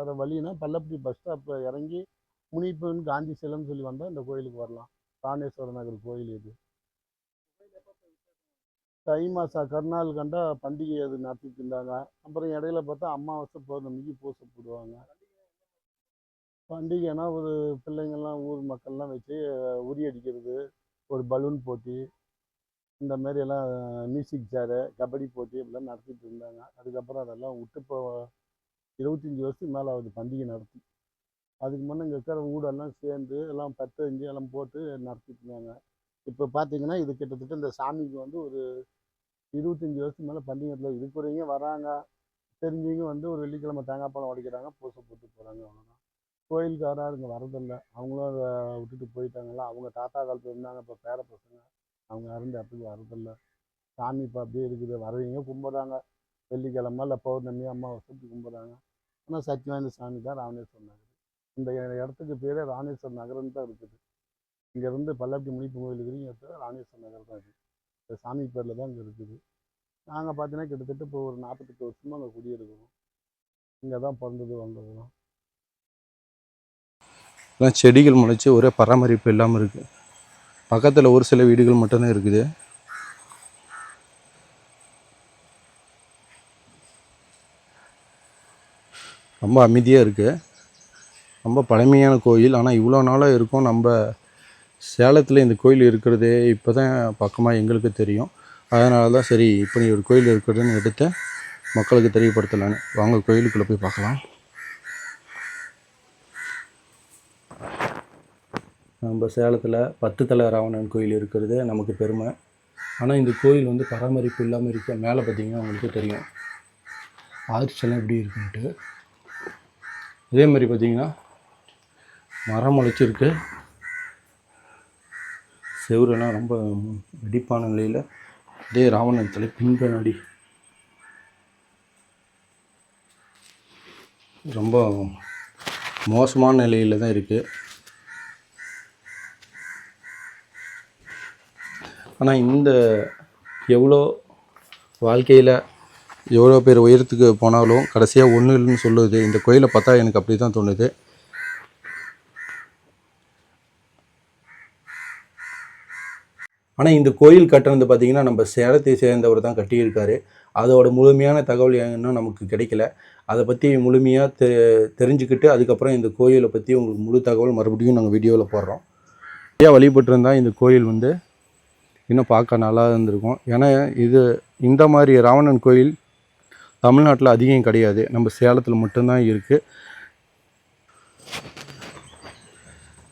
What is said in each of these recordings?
வர வழினா பல்லப்பட்டி பஸ் ஸ்டாப்பில் இறங்கி முனிப்பன் காந்தி சிலம்னு சொல்லி வந்தால் இந்த கோயிலுக்கு வரலாம். ராணேஸ்வர நகர் கோயில் இது. தை மாதம் கருநாள் கண்டா பண்டிகை அது நடத்திட்டு இருந்தாங்க. அப்புறம் இடையில பார்த்தா அமாவாசை பௌர்ணமிக்கு பூசை போடுவாங்க பண்டிகைனா ஒரு பிள்ளைங்கள்லாம் ஊர் மக்கள்லாம் வச்சு உரி அடிக்கிறது ஒரு பலூன் போட்டி இந்த மாதிரி எல்லாம் மியூசிக் சேரு கபடி போட்டி இப்படிலாம் நடத்திட்டு இருந்தாங்க. அதுக்கப்புறம் அதெல்லாம் விட்டு இப்போ இருபத்தஞ்சி வருஷத்துக்கு மேலே ஆகுது பண்டிகை நடத்தி. அதுக்கு முன்னே இங்கே இருக்கிற ஊடெல்லாம் சேர்ந்து எல்லாம் பத்து அஞ்சு எல்லாம் போட்டு நடத்திட்டு இருந்தாங்க. இப்போ பார்த்தீங்கன்னா இது கிட்டத்தட்ட இந்த சாமிக்கு வந்து ஒரு இருபத்தஞ்சி வருஷத்துக்கு மேலே பண்டிகை நடத்தல இருக்கிறவங்க வராங்க. தெரிஞ்சவங்க வந்து ஒரு வெள்ளிக்கிழமை தேங்காய் பழம் உடைக்கிறாங்க. பூசை போட்டு போகிறாங்க அவ்வளோதான் கோயிலுக்காராக இங்கே வரதில்லை அவங்களும் அதை விட்டுட்டு போயிட்டாங்களா அவங்க தாத்தா காலத்தில் இருந்தாங்க. இப்போ பேர பசங்க. அவங்க அருந்த இடத்துக்கு வரதில்லை சாமி இப்போ அப்படியே இருக்குது. வரவங்க கும்பிட்றாங்க. வெள்ளிக்கிழமை இல்லை பௌர்ணமி அமாவாசைக்கு கும்பிட்றாங்க. ஆனால் சக்தி வாய்ந்த சாமி தான் ராமேஸ்வரம் நகர். இந்த இடத்துக்கு பேரே ராமேஸ்வரம் நகரம் தான் இருக்குது. இங்கேருந்து பல்லாப்பட்டி முனிப்பு கோயில் இருக்கிறீங்க ராமேஸ்வரம் நகர் தான் இருக்குது இந்த சாமி பேரில் தான் இங்கே இருக்குது. நாங்கள் பார்த்தீங்கன்னா கிட்டத்தட்ட இப்போ ஒரு நாற்பத்தெட்டு வருஷமாக அங்கே குடியிருக்கிறோம். இங்கே தான் பிறந்தது வந்ததுலாம் எல்லாம் செடிகள் முளைச்சி ஒரே பராமரிப்பு இல்லாமல் இருக்குது பக்கத்தில் ஒரு சில வீடுகள் மட்டும்தான் இருக்குது. ரொம்ப அமைதியாக இருக்குது ரொம்ப பழமையான கோயில். ஆனால் இவ்வளோ நாளாக இருக்கும். நம்ம சேலத்தில் இந்த கோயில் இருக்கிறதே இப்போ தான் பக்கமாக எங்களுக்கு தெரியும். அதனால தான் சரி இப்படி ஒரு கோயில் இருக்கிறதுன்னு எடுத்து மக்களுக்கு தெரியப்படுத்தலான்னு. வாங்க கோயிலுக்குள்ளே போய் பார்க்கலாம். நம்ம சேலத்தில் பத்து தலை ராவணன் கோயில் இருக்கிறது நமக்கு பெருமை. ஆனால் இந்த கோயில் வந்து பராமரிப்பு இல்லாமல் இருக்க மேலே பார்த்தீங்கன்னா உங்களுக்கு தெரியும். ஆர்ச்செல்லாம் எப்படி இருக்குன்ட்டு. இதே மாதிரி பார்த்தீங்கன்னா மரம் முளைச்சிருக்கு. செவுரெல்லாம் ரொம்ப வெடிப்பான நிலையில் இதே ராவணன் தலை பின்பனாடி ரொம்ப மோசமான நிலையில் தான் இருக்குது ஆனால் இந்த எவ்வளோ வாழ்க்கையில் எவ்வளோ பேர் உயரத்துக்கு போனாலும் கடைசியாக ஒன்றும் இல்லைன்னு சொல்லுது. இந்த கோயிலை பார்த்தா எனக்கு அப்படி தான் தோணுது. ஆனால் இந்த கோயில் கட்டினது பார்த்திங்கன்னா நம்ம சேலத்தை சேர்ந்தவர் தான் கட்டியிருக்காரு. அதோட முழுமையான தகவல் இன்னும் நமக்கு கிடைக்கல. அதை பற்றி முழுமையாக தெ தெரிஞ்சுக்கிட்டு அதுக்கப்புறம் இந்த கோயிலை பற்றி உங்களுக்கு முழு தகவல் மறுபடியும் நாங்கள் வீடியோவில் போடுறோம். நிறையா வழிபட்டிருந்தால் இந்த கோயில் வந்து இன்னும் பார்க்க நல்லா இருந்திருக்கும். ஏன்னா இது இந்த மாதிரி ராவணன் கோயில் தமிழ்நாட்டில் அதிகம் கிடையாது. நம்ம சேலத்தில் மட்டும்தான் இருக்குது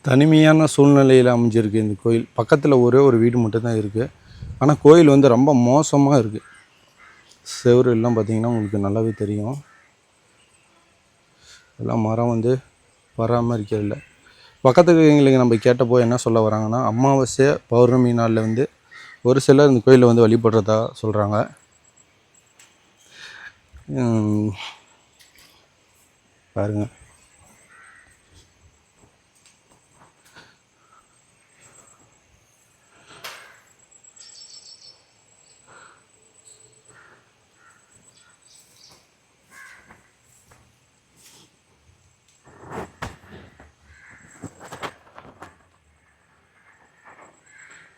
தனிமையான சூழ்நிலையில் அமைஞ்சிருக்கு இந்த கோயில். பக்கத்தில் ஒரே ஒரு வீடு மட்டும்தான் இருக்குது ஆனால் கோயில் வந்து ரொம்ப மோசமாக இருக்குது செவரு எல்லாம் பார்த்தீங்கன்னா உங்களுக்கு நல்லாவே தெரியும். எல்லாம் மரம் வந்து பராமரிக்கிறதில்ல பக்கத்துக்கு எங்களுக்கு நம்ம கேட்டப்போ என்ன சொல்ல வராங்கன்னா அமாவாசை பௌர்ணமி நாளில் வந்து ஒரு சிலர் இந்த கோயிலில் வந்து வழிபடுறதா சொல்கிறாங்க பாருங்கள்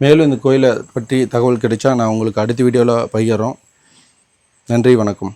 மேலும் இந்த கோயிலை பற்றி தகவல் கிடைச்சா நான் உங்களுக்கு அடுத்த வீடியோவில் பகிர்றோம். நன்றி வணக்கம்.